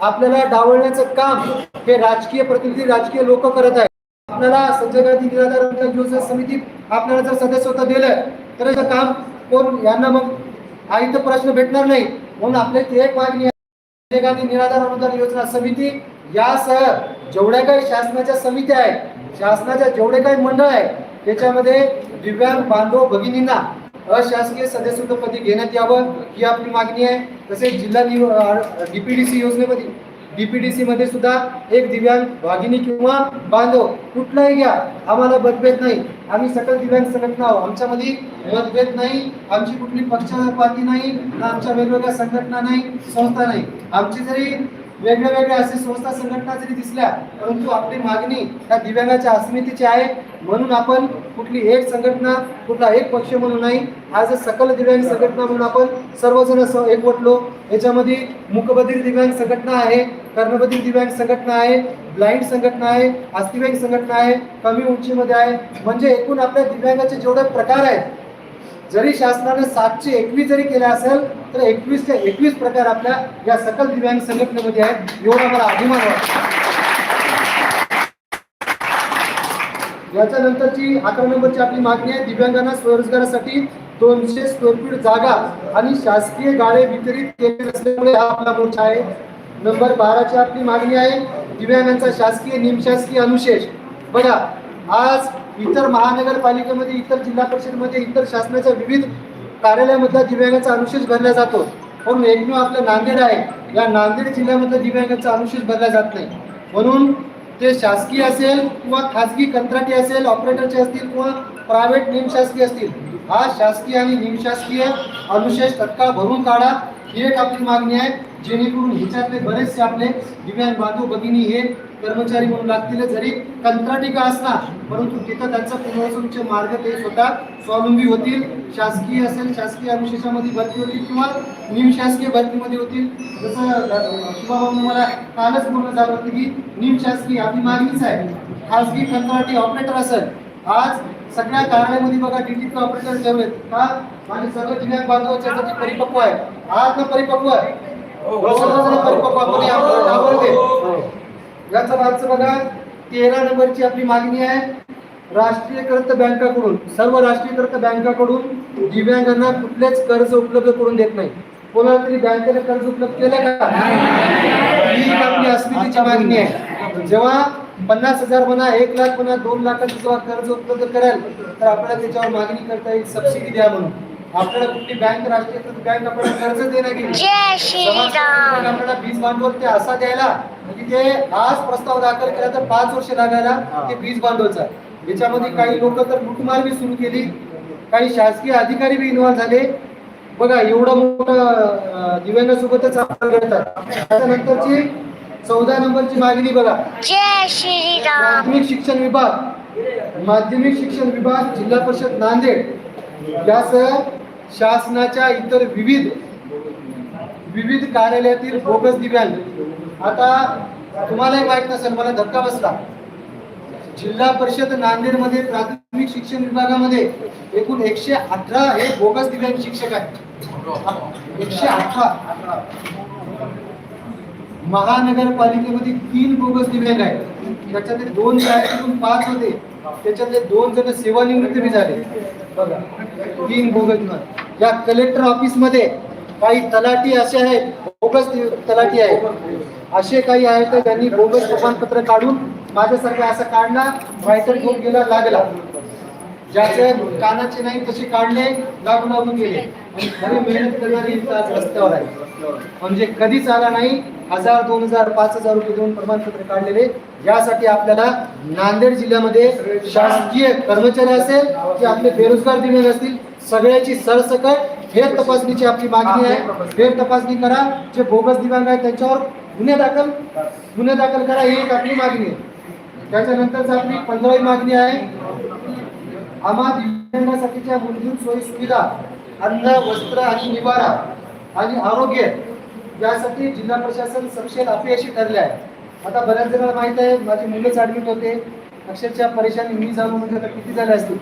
आपल्याला डावळण्याचं काम हे राजकीय प्रतिनिधी राजकीय लोक करत आहेत. आपल्याला संजय गांधी निराधार अनुदान योजना समितीत आपल्याला जर सदस्यत्व दिलं तर काम कोण? यांना मग हा तर प्रश्न भेटणार नाही. म्हणून आपल्या एक मागणी आहे. संजय गांधी निराधार अनुदान योजना समिती यासह जेवढ्या काही शासनाच्या समित्या आहेत शासनाच्या जेवढे काही मंडळ आहे त्याच्यामध्ये दिव्यांग बांधव भगिनींना अशासकीय सदस्यत्वपदी घेण्यात यावं ही आपली मागणी आहे. तसेच जिल्हा डीपीडीसी योजनेमध्ये डीपीडीसी मध्ये सुद्धा एक दिव्यांग भागिनी किंवा बांधव कुठलाही घ्या आम्हाला मतभेद नाही. आम्ही सकल दिव्यांग संघटना आहोत. आमच्यामध्ये मतभेद नाही. आमची कुठली पक्षपाती नाही. ना आमच्या वेगवेगळ्या संघटना नाही संस्था नाही. आमची जरी वेगळ्या वेगळ्या असे संस्था संघटना जरी दिसल्या परंतु आपली मागणी त्या दिव्यांगाच्या अस्मितेची आहे. म्हणून आपण कुठली एक संघटना कुठला एक पक्ष म्हणून नाही आज सकल दिव्यांग संघटना म्हणून आपण सर्वजण स- एकवटलो याच्यामध्ये मुकबधीर दिव्यांग संघटना आहे कर्णबधीर दिव्यांग संघटना आहे ब्लाइंड संघटना आहे अस्थिव्यांग संघटना आहे कमी उंचीमध्ये आहे. म्हणजे एकूण आपल्या दिव्यांगाचे जेवढे प्रकार आहेत जरी शासनाने सातशे एकवीस जरी केल्या असेल तर एकवीस ते एकवीस प्रकार आपल्या या सकल दिव्यांग संघटनेमध्ये आहेत एवढा मला अभिमान वाटतो याच्यानंतरची अकरा नंबरची आपली मागणी आहे दिव्यांगांना स्वरोजगारासाठी दोनशे स्क्वेअर फीट जागा आणि शासकीय गाळे वितरित केले नसल्यामुळे हा आपला मोर्चा आहे. नंबर बाराची आपली मागणी आहे दिव्यांगांचा शासकीय निमशासकीय अनुशेष. बघा आज इतर महानगरपालिकेमध्ये इतर जिल्हा परिषदमध्ये इतर शासनाच्या विविध कार्यालयामधला दिव्यांगाचा अनुशेष भरला जातो. पण एकमेव आपलं नांदेड आहे. या नांदेड जिल्ह्यामधला दिव्यांगाचा अनुशेष भरला जात नाही. म्हणून ते शासकीय असेल किंवा खाजगी कंत्राटी असेल ऑपरेटरचे असतील किंवा प्रायव्हेट निमशासकीय असतील हा शासकीय आणि निमशासकीय अनुशेष तत्काळ भरून काढा. ही एक आपली मागणी आहे जेणेकरून ह्याच्यातले बरेचसे आपले दिव्यांग बांधव भगिनी हे कर्मचारी म्हणून लागतील. जरी कंत्राटी का असला परंतु तिथं त्यांचा पुनर्वसनचे मार्ग ते स्वतः स्वावलंबी होतील. शासकीय असेल शासकीय अनुशेषामध्ये भरती होतील किंवा निमशासकीय भरतीमध्ये होतील. जसं शुभाभाऊ मला कालच पूर्ण झालं होतं की निमशासकीय आपली मागणीच आहे. खासगी कंत्राटी ऑपरेटर असेल आज सगळ्या कार्यालयामध्ये बघा डीटी ऑपरेटर ठेवलेत का? आणि सर्व जिल्ह्यात बांधवच्या परिपक्व आहे आज ना परिपक्व आहे. सर्वजण परिपक्व आहे. याचा मागचं बघा. तेरा नंबरची आपली मागणी आहे. राष्ट्रीयकृत बँकाकडून सर्व राष्ट्रीयकृत बँकाकडून दिव्यांगांना कुठलेच कर्ज उपलब्ध करून देत नाही. कोणाला तरी बँकेने कर्ज उपलब्ध केलं का? ही आपली अस्मितेची मागणी आहे. जेव्हा पन्नास हजार म्हणा एक लाख म्हणा दोन लाखाचं जेव्हा कर्ज उपलब्ध कराल तर आपल्याला त्याच्यावर मागणी करता येईल सबसिडी द्या म्हणून. आपल्याला कुठली बँक राष्ट्रीयकृत बँक आपल्याला कर्ज देणार गेली आपल्याला बीज भांडवल ते असा द्यायला की ते आज प्रस्ताव दाखल केला तर पाच वर्ष लागायला ते बीज भांडवलचा याच्यामध्ये काही लोक तर लुटमार बी सुरू केली काही शासकीय अधिकारी बी इन्व्हॉल्व झाले. बघा एवढं मोठं दिव्यांगासोबतच त्याच्यानंतरची चौदा नंबरची मागणी बघा. जय श्रीराम. माध्यमिक शिक्षण विभाग माध्यमिक शिक्षण विभाग जिल्हा परिषद नांदेड. यासह शासनाच्या इतर विविध विविध कार्यालयातील बोगस दिव्यांग. आता तुम्हालाही माहीत नसेल मला धक्का बसला. जिल्हा परिषद नांदेडमध्ये प्राथमिक शिक्षण विभागामध्ये एकूण एकशे अठरा हे बोगस दिव्यांग शिक्षक आहेत. एकशे अठरा. महानगरपालिकेमध्ये तीन बोगस दिव्यांग आहेत. त्याच्यातले दोन शाळेतून पाच होते. त्याच्यातले दोन जण सेवानिवृत्त बी झाले. बघा तीन बोगस या कलेक्टर ऑफिसमध्ये काही तलाठी असे आहेत बोगस तलाटी तलाठी आहेत. असे काही आहेत तर त्यांनी बोगस प्रमाणपत्र काढून माझ्यासारखा असा काढला फायटर घेऊन गेला लागला. ज्याचे कानाचे नाही तसे काढले लागून लागून गेले. आणि खरी मेहनत करणारी आज रस्त्यावर आहे. म्हणजे कधीच आला नाही हजार दोन हजार पाच हजार रुपये देऊन प्रमाणपत्र काढलेले. यासाठी आपल्याला नांदेड जिल्ह्यामध्ये शासकीय कर्मचारी असेल की आपले बेरोजगार दिलेले असतील सगळ्याची सरसकट फेर तपासणीची आपली मागणी आहे. फेर तपासणी करा. जे बोगस दिव्यांग आहे त्यांच्यावर गुन्हे दाखल. गुन्हे दाखल करा ही एक आपली मागणी आहे. त्याच्यानंतरच आपली पंधरावी मागणी आहे. आम्हा दिव्यांगासाठीच्या मूलभूत सोयी सुविधा अन्न वस्त्र आणि निवारा आणि आरोग्य यासाठी जिल्हा प्रशासन सक्षम अपयशी ठरले आहे. आता बऱ्याच जणांना माहीत आहे माझी मुलंच ऍडमिट होते. अक्षरशः परेशानी मी जाणून म्हणजे आता किती झाले असतील?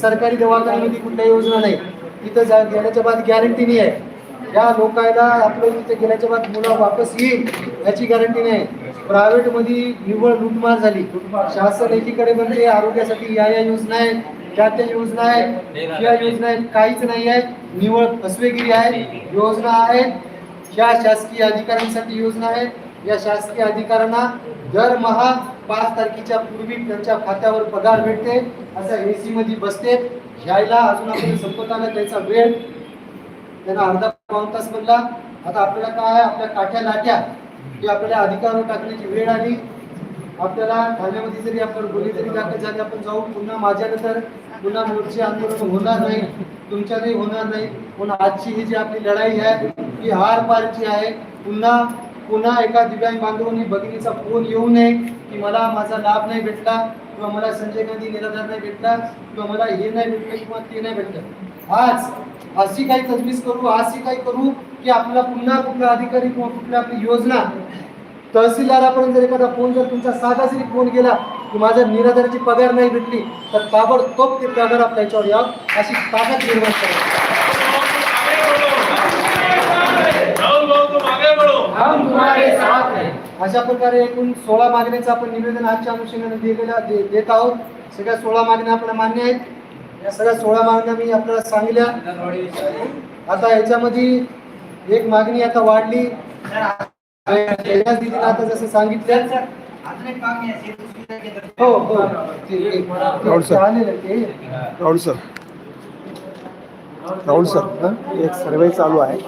सरकारी दवाखान्यामध्ये कुठल्या योजना नाही. तिथं जा गेल्याच्या बाद गॅरंटी नाही आहे. या लोकायला आपलं तिथे गेल्याच्या बाद मुलं वापस येईल याची गॅरंटी नाही. प्रायव्हेटमध्ये निव्वळ लूटमार झाली. शासन एकीकडे म्हणते आरोग्यासाठी या या योजना आहेत. त्या त्या योजना आहेत या योजना आहेत काहीच नाही आहे निव्वळ फसवेगिरी आहे योजना आहेत. या शासकीय अधिकाऱ्यांसाठी योजना आहेत. या शासकीय अधिकाऱ्यांना दरमहा पाच तारखेच्या पूर्वी त्यांच्या खात्यावर पगार भेटते. असं एसी मध्ये बसते. घ्यायला अजून आपल्याला संपत आला त्याचा वेळ त्यांना अर्धा पाऊन तास म्हणला आता आपल्याला काय आहे? आपल्या काठ्या लाट्या की आपल्याला अधिकारावर टाकण्याची वेळ आली. आपल्याला ठाण्यामध्ये जरी आपण गुन्हे जरी दाखल झाले आपण जाऊ पुन्हा माझ्यानंतर पुन्हा मोर्चे आंदोलन होणार नाही तुमच्यातही होणार नाही. पण आजची ही जी आपली लढाई आहे ही हार पारची आहे पुन्हा पुन्हा एका दिव्यांग बांधवांनी भगिनीचा फोन येऊ नये की मला माझा लाभ नाही भेटला किंवा मला संजय गांधी निराधार नाही भेटला किंवा मला हे नाही भेटलं किंवा ते नाही भेटलं. आज अशी काही तजवीज करू अशी काही करू की आपला पुन्हा कुठला अधिकारी किंवा कुठल्या आपली योजना तहसीलदारापर्यंत जर एखादा फोन जर तुमचा साधा जरी फोन गेला की माझ्या निराधाराची पगार नाही भेटली तर ताबडतोब ते पगार आपल्या याच्यावर यावं अशी ताकद निर्माण करा. राहुल भाऊ तुम आगे बढ़ो हम तुम्हारे साथ हैं. अशा प्रकारे एकूण सोळा मागण्यांचं आपण निवेदन आजच्या अनुषंगाने दिलेला दे- देत आहोत. सगळ्या सोळा मागण्या आपल्याला मान्य आहेत. या सगळ्या सोळा मागण्या मी आपल्याला सांगल्या आता याच्यामध्ये एक मागणी आता वाढली. कैलास दिदीनं आता जसं सांगितलं हो हो Rahul sir. Rahul sir. Rahul sir एक सर्वे चालू आहे.